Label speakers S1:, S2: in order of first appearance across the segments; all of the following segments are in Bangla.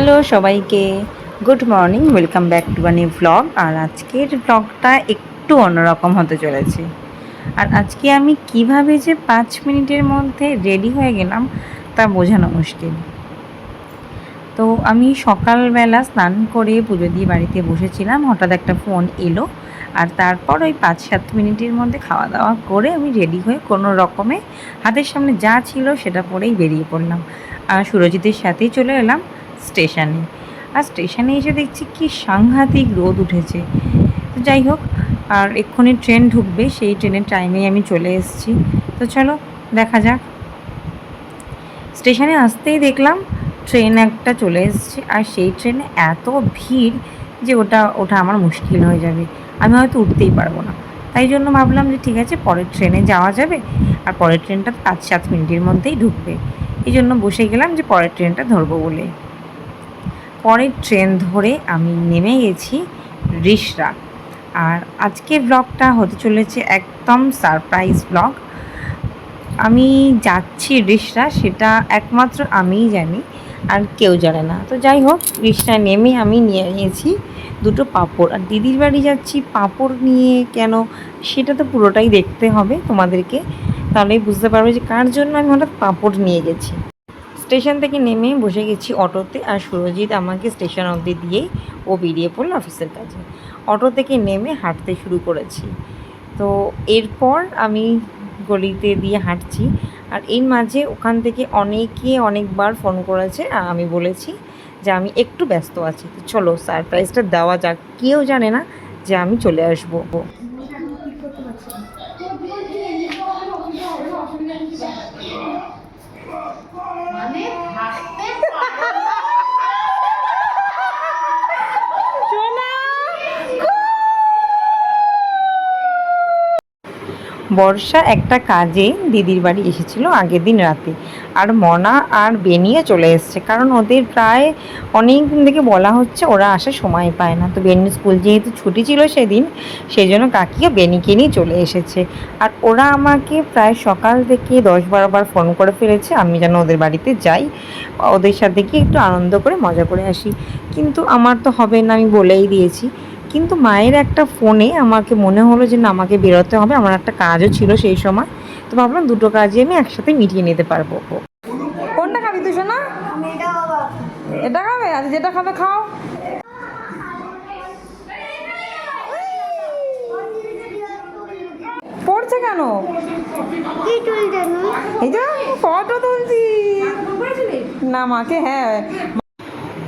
S1: হ্যালো সবাইকে। Good morning, welcome back to a new blog. আর আজকের ব্লগটা একটু অন্যরকম হতে চলেছে। আর আজকে আমি কীভাবে যে পাঁচ মিনিটের মধ্যে রেডি হয়ে গেলাম, তা বোঝানো মুশকিল। তো আমি সকালবেলা স্নান করে পুজো দিয়ে বাড়িতে বসেছিলাম, হঠাৎ একটা ফোন এলো। আর তারপর ওই পাঁচ সাত মিনিটের মধ্যে খাওয়া দাওয়া করে আমি রেডি হয়ে কোনো রকমে হাতের সামনে যা ছিল সেটা পরেই বেরিয়ে পড়লাম। আর সুরজিতের সাথেই চলে এলাম। স্টেশনে। আর স্টেশনে এসে দেখছি কি সাংঘাতিক রোদ উঠেছে। তো যাই হোক, আর এক্ষুনি ট্রেন ঢুকবে, সেই ট্রেনের টাইমেই আমি চলে এসেছি। তো চলো, দেখা যাক। স্টেশনে আসতেই দেখলাম ট্রেন একটা চলে এসেছে, আর সেই ট্রেনে এত ভিড় যে ওটা ওটা আমার মুশকিল হয়ে যাবে। আমি হয়তো উঠতেই পারব না। তাই জন্য ভাবলাম যে ঠিক আছে, পরের ট্রেনে যাওয়া যাবে, আর পরের ট্রেনটা পাঁচ সাত মিনিটের মধ্যেই ঢুকবে। এই জন্য বসে গেলাম যে পরের ট্রেনটা ধরবো বলে। পরের ট্রেন ধরে আমি নেমে গেছি রিসরা। আর আজকের ব্লগটা হতে চলেছে একদম সারপ্রাইজ ব্লগ আমি যাচ্ছি রিসরা, সেটা একমাত্র আমিই জানি, আর কেউ জানে না। তো যাই হোক রিসরায় নেমে আমি নিয়ে নিয়েছি দুটো পাঁপড়। আর দিদির বাড়ি যাচ্ছি পাঁপড় নিয়ে কেন, সেটা তো পুরোটাই দেখতে হবে তোমাদেরকে। তাহলেই বুঝতে পারবে যে কার জন্য আমি হঠাৎ পাঁপড় নিয়ে গেছি। স্টেশন থেকে নেমে বসে গেছি অটোতে আর সুরজিৎ আমাকে স্টেশন অবধি দিয়েই ও বেরিয়ে পড়ল অফিসের কাজে। অটো থেকে নেমে হাঁটতে শুরু করেছি। তো এরপর আমি গলিতে দিয়ে হাঁটছি আর এর মাঝে ওখান থেকে অনেকে অনেকবার ফোন করেছে আর আমি বলেছি যে আমি একটু ব্যস্ত আছি। তো চলো সারপ্রাইজটা দেওয়া যাক। কেউ জানে না যে আমি চলে আসব।
S2: মানে থাকতে
S1: বর্ষা একটা কাজে দিদির বাড়ি এসেছিল আগের দিন রাতে। আর মনা আর বেনিয়ে চলে এসছে, কারণ ওদের প্রায় অনেক দিন থেকে বলা হচ্ছে ওরা আসার সময় পায় না। তো বেনির স্কুল যেহেতু ছুটি ছিল সেদিন সেই জন্য কাকিও বেনিকে নিয়ে চলে এসেছে। আর ওরা আমাকে প্রায় সকাল থেকে দশ বারো বার ফোন করে ফেলেছে, আমি যেন ওদের বাড়িতে যাই, ওদের সাথে গিয়ে একটু আনন্দ করে মজা করে আসি। কিন্তু আমার তো হবে না, আমি বলেই দিয়েছি। কিন্তু মায়ের একটা ফোনে আমাকে মনে হলো যে না আমাকে বেরোতে হবে আমার একটা কাজও ছিল সেই সময়। তো ভাবলাম দুটো কাজই আমি একসাথে মিটিয়ে নিতে পারব। কোনটা খাবি তুই শোনা এটা খাবে? আজ যেটা খাবে খাও। পড়ছে কেন? এই যে ফটো তুলছি। না মাকে হ্যাঁ।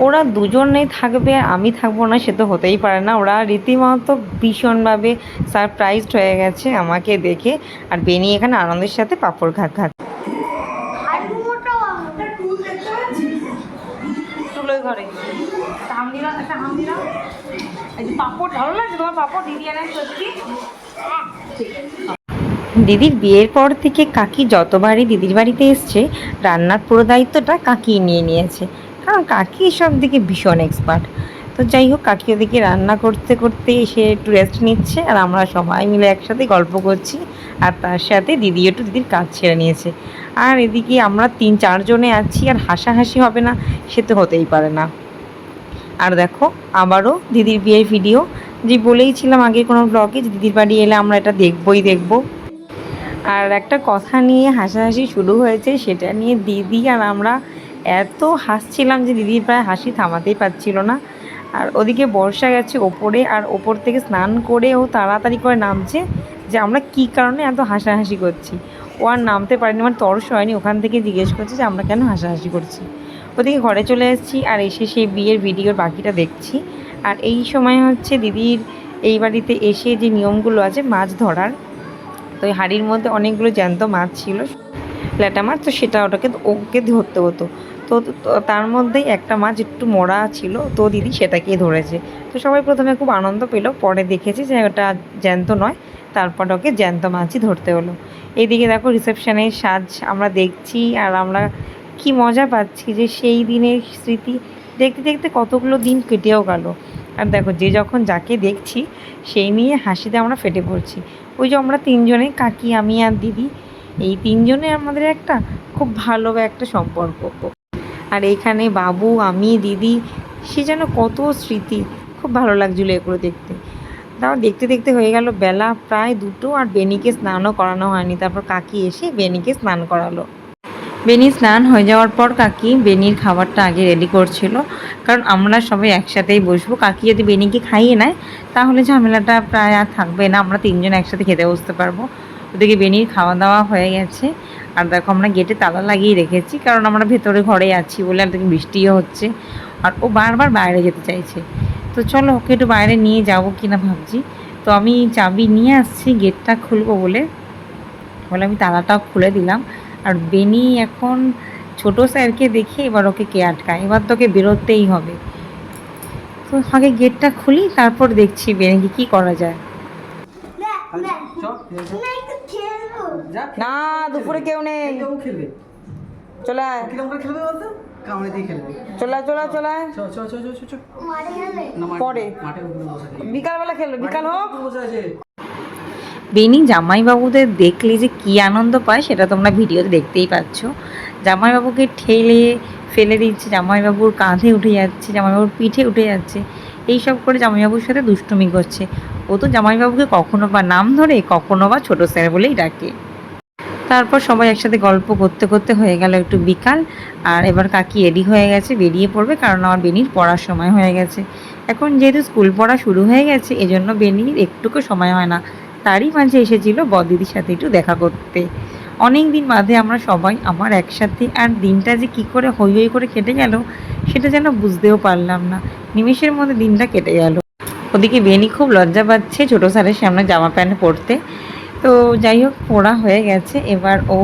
S1: ওরা দুজনেই থাকবে আর আমি থাকব না সে তো হতেই পারে না। ওরা রীতিমতো ভীষণভাবে সারপ্রাইজড হয়ে গেছে আমাকে দেখে। আর বেনি এখানে আনন্দের সাথে পাপড় ঘাট ঘাট তুলে ঘরে পাপড় ভালো লাগছে তোমার পাপড়? দিদি আনেন সত্যি। দিদির বিয়ের পর থেকে কাকি যতবারই দিদির বাড়িতে এসছে রান্নার পুরো দায়িত্বটা কাকি নিয়ে নিয়েছে। কারণ কাকি সব দিকে ভীষণ এক্সপার্ট তো যাই হোক, কাকি ওদিকে রান্না করতে করতে এসে একটু রেস্ট নিচ্ছে আর আমরা সবাই মিলে একসাথে গল্প করছি আর তার সাথে দিদি একটু দিদির কাজ ছেড়ে নিয়েছে। আর এদিকে আমরা তিন চারজনে আছি আর হাসাহাসি হবে না, সে তো হতেই পারে না। আর দেখো, আবারও দিদির বিয়ের ভিডিও যে বলেইছিলাম আগে কোনো ব্লগে যে দিদির বাড়ি এলে আমরা এটা দেখবই দেখব। আর একটা কথা নিয়ে হাসাহাসি শুরু হয়েছে সেটা নিয়ে দিদি আর আমরা এত হাসছিলাম যে দিদির প্রায় হাসি থামাতেই পারছিল না। আর ওদিকে বর্ষা গেছে ওপরে, আর ওপর থেকে স্নান করে ও তাড়াতাড়ি করে নামছে যে আমরা কী কারণে এত হাসাহাসি করছি। ও আর নামতে পারেনি আমার তরস হয়নি, ওখান থেকে জিজ্ঞেস করছে যে আমরা কেন হাসাহাসি করছি। ওদিকে ঘরে চলে এসেছি আর এসে সেই বিয়ের ভিডিওর বাকিটা দেখছি। আর এই সময় হচ্ছে দিদির এই বাড়িতে এসে যে নিয়মগুলো আছে মাছ ধরার, তো হাঁড়ির মধ্যে অনেকগুলো জ্যান্ত মাছ ছিল। ল্যাটা মাছ তো সেটা ওটাকে ওকে ধরতে হতো। তো তার মধ্যেই একটা মাছ একটু মরা ছিল, তো দিদি সেটাকেই ধরেছে। তো সবাই প্রথমে খুব আনন্দ পেল, পরে দেখেছি যে ওটা জ্যান্ত নয়, তারপর ওকে জ্যান্ত মাছই ধরতে হলো। এইদিকে দেখো রিসেপশনের সাজ আমরা দেখছি, আর আমরা কি মজা পাচ্ছি যে সেই দিনের স্মৃতি দেখতে দেখতে কতগুলো দিন কেটেও গেল। আর দেখো যে যখন যাকে দেখছি, সেই নিয়ে হাসিতে আমরা ফেটে পড়ছি। ওই যে আমরা তিনজনে কাকি, আমি আর দিদি এই তিনজনে আমাদের একটা খুব ভালো একটা সম্পর্ক। আর এখানে বাবু, আমি, দিদি, সে যেন কত স্মৃতি, খুব ভালো লাগছিল এগুলো দেখতে। তাও দেখতে দেখতে হয়ে গেল বেলা প্রায় দুটো আর বেনিকে স্নানও করানো হয়নি। তারপর কাকি এসে বেনিকে স্নান করালো। বেনি স্নান হয়ে যাওয়ার পর কাকি বেনির খাবারটা আগে রেডি করছিল। কারণ আমরা সবাই একসাথেই বসবো। কাকি যদি বেনিকে খাইয়ে নেয়, তাহলে ঝামেলাটা প্রায় আর থাকবে না। আমরা তিনজন একসাথে খেতে বসতে পারব। ওদিকে বেনির খাওয়া দাওয়া হয়ে গেছে। আর দেখো আমরা গেটে তালা লাগিয়ে রেখেছি কারণ আমরা ভেতরে ঘরে আছি বলে আর দেখি বৃষ্টিও হচ্ছে। আর ও বারবার বাইরে যেতে চাইছে। তো চলো ওকে একটু বাইরে নিয়ে যাব কিনা ভাবছি। তো আমি চাবি নিয়ে আসছি গেটটা খুলবো বলে। বলে আমি তালাটাও খুলে দিলাম। আর বেনি এখন ছোট স্যারকে দেখে এবার ওকে কে আটকায়। এবার তোকে বেরোতেই হবে। তো আগে গেটটা খুলি তারপর দেখছি বেনিকে কি করা যায়।
S3: যা
S1: না দুপুরে কেউ নেই।
S3: খেলবে
S1: চলে আয়।
S3: কীরকম করে খেলবে বলতো? কামড়ে দিয়ে খেলবে।
S1: চলে চলে চলে পরে। বিকালবেলা খেলবে। বিকাল হোক। বেনি জামাইবাবুদের দেখলে যে কি আনন্দ পায় সেটা তোমরা ভিডিওতে দেখতেই পাচ্ছ। জামাইবাবুকে ঠেলে ফেলে দিচ্ছে জামাইবাবুর কাঁধে উঠে যাচ্ছে জামাইবাবুর পিঠে উঠে যাচ্ছে। এইসব করে জামাইবাবুর সাথে দুষ্টুমি করছে। ও তো জামাইবাবুকে কখনো বা নাম ধরে কখনো বা ছোট স্যার বলেই ডাকে। তারপর সবাই একসাথে গল্প করতে করতে হয়ে গেল একটু বিকাল। আর এবার কাকি রেডি হয়ে গেছে, বেরিয়ে পড়বে কারণ আমার বেনির পড়ার সময় হয়ে গেছে। এখন যেহেতু স্কুল পড়া শুরু হয়ে গেছে, এজন্য বেনির একটুকু সময় হয় না। তারই মাঝে এসেছিল বদিদির সাথে একটু দেখা করতে। অনেক দিন বাদে আমরা সবাই আমার একসাথে আর দিনটা যে কি করে হই হই করে কেটে গেল, সেটা যেন বুঝতেও পারলাম না। নিমেষের মধ্যে দিনটা কেটে গেল। ওদিকে বেনি খুব লজ্জা পাচ্ছে ছোটো স্যারের সামনে জামা প্যান্ট পরতে। তো যাই হোক, পড়া হয়ে গেছে। এবার ও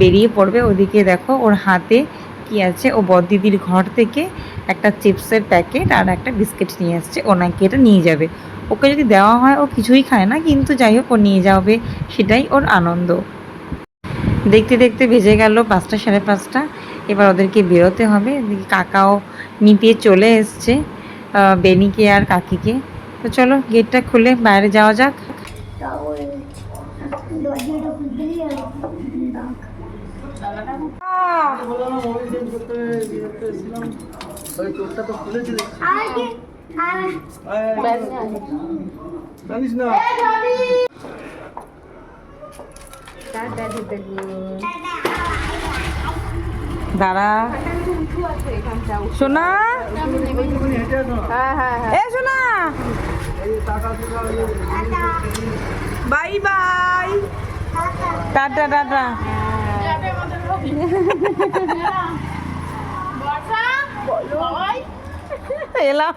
S1: বেরিয়ে পড়বে ওদিকে। দেখো, ওর হাতে কি আছে? ও বদিদির ঘর থেকে একটা চিপসের প্যাকেট আর একটা বিস্কিট নিয়ে আসছে। ও নাকি এটা নিয়ে যাবে। ওকে যদি দেওয়া হয়, ও কিছুই খায় না, কিন্তু যাই হোক, ও নিয়ে যাবে। সেটাই ওর আনন্দ। দেখতে দেখতে ভেজে গেল পাঁচটা সাড়ে পাঁচটা। এবার ওদেরকে বেরোতে হবে। কাকাও নিতে চলে এসছে বেনিকে আর কাকিকে। তো চলো, গেটটা খুলে বাইরে যাওয়া যাক
S2: দরজাটা খুলতে
S3: বললাম না মোবাইল চেঞ্জ করতে বিরক্ত এসেছিলাম ওই চোরটা তো খুলেছে দেখছি
S2: আর কি আর
S1: দাঁড়া। সোনা? এ সোনা। Bye bye. টাটা টাটা। এলাম।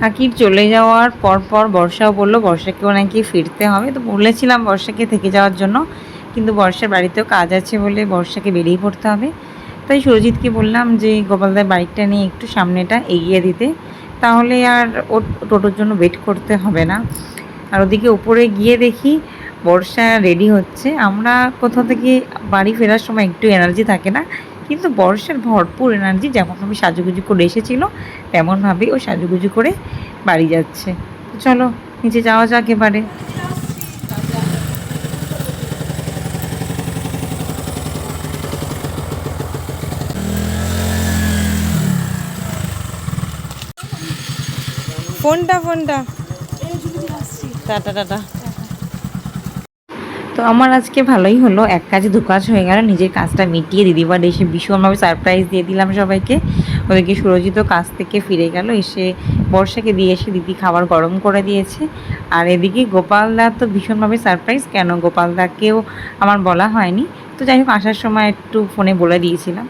S1: কাকির চলে যাওয়ার পর পর বর্ষাও বলল বর্ষাকেও নাকি ফিরতে হবে। তো বলেছিলাম বর্ষাকে থেকে যাওয়ার জন্য। কিন্তু বর্ষার বাড়িতেও কাজ আছে বলে বর্ষাকে বেরিয়ে পড়তে হবে। তাই সুরজিৎকে বললাম যে গোপালদার বাইকটা নিয়ে একটু সামনেটা এগিয়ে দিতে। তাহলে আর ওর টোটোর জন্য ওয়েট করতে হবে না। আর ওদিকে উপরে গিয়ে দেখি বর্ষা রেডি হচ্ছে। আমরা কোথাও থেকে বাড়ি ফেরার সময় একটু এনার্জি থাকে না, কিন্তু বর্ষার ভরপুর এনার্জি যেমনভাবে সাজুগুজু করে এসেছিল, তেমনভাবেই ও সাজুগুজু করে বাড়ি যাচ্ছে। চলো, নিচে যাওয়া যাক এবারে। ফোনটা ফোনটা। টাটা টাটা তো আমার আজকে ভালোই হলো, এক কাজে, দু কাজ হয়ে গেল, নিজের কাজটা মিটিয়ে দিদিবার এসে ভীষণভাবে সারপ্রাইজ দিয়ে দিলাম সবাইকে। ওদেরকে সুরজিত কাজ থেকে ফিরে গেল, এসে বর্ষাকে দিয়ে এসে দিদি খাবার গরম করে দিয়েছে। আর এদিকে গোপালদা তো ভীষণভাবে সারপ্রাইজ কেন গোপালদাকেও আমার বলা হয়নি। তো যাই হোক, আসার সময় একটু ফোনে বলে দিয়েছিলাম।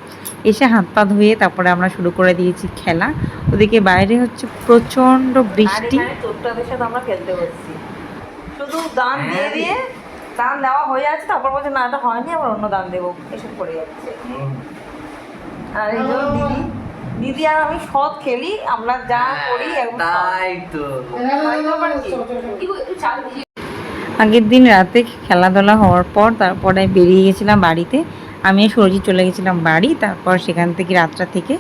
S1: এসে হাত পা ধুয়ে তারপরে আমরা শুরু করে দিয়েছি খেলা। ওদিকে বাইরে হচ্ছে প্রচণ্ড বৃষ্টি। সাথে আমরা খেলতে বসছি। শুধু দান দিয়ে দিয়ে দান দেওয়া হয়ে যাচ্ছে তারপর বলছে না এটা হয়নি আবার অন্য দান দেবো। এসব করে যাচ্ছে। আর এই দিদি দিদি আর আমি সৎ খেলি আমরা যা করি একদম
S3: তাই তো।
S1: আগের দিন রাতে খেলাধুলা হওয়ার পর তারপরে বেরিয়ে গেছিলাম বাড়িতে। আমি আর সুরজিৎ চলে গেছিলাম বাড়ি, তারপর সেখান থেকে রাতটা থেকে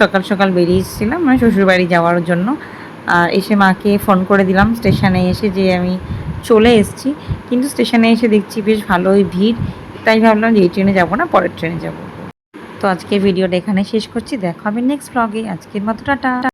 S1: সকাল সকাল বেরিয়ে এসেছিলাম মানে শ্বশুরবাড়ি যাওয়ার জন্য। আর এসে মাকে ফোন করে দিলাম, স্টেশনে এসে যে আমি চলে এসেছি। কিন্তু স্টেশনে এসে দেখছি বেশ ভালোই ভিড়, তাই ভাবলাম যে এই ট্রেনে যাব না, পরের ট্রেনে যাব। তো আজকের ভিডিওটা এখানে শেষ করছি, দেখা হবে নেক্সট ব্লগে আজকের মতো টাটা।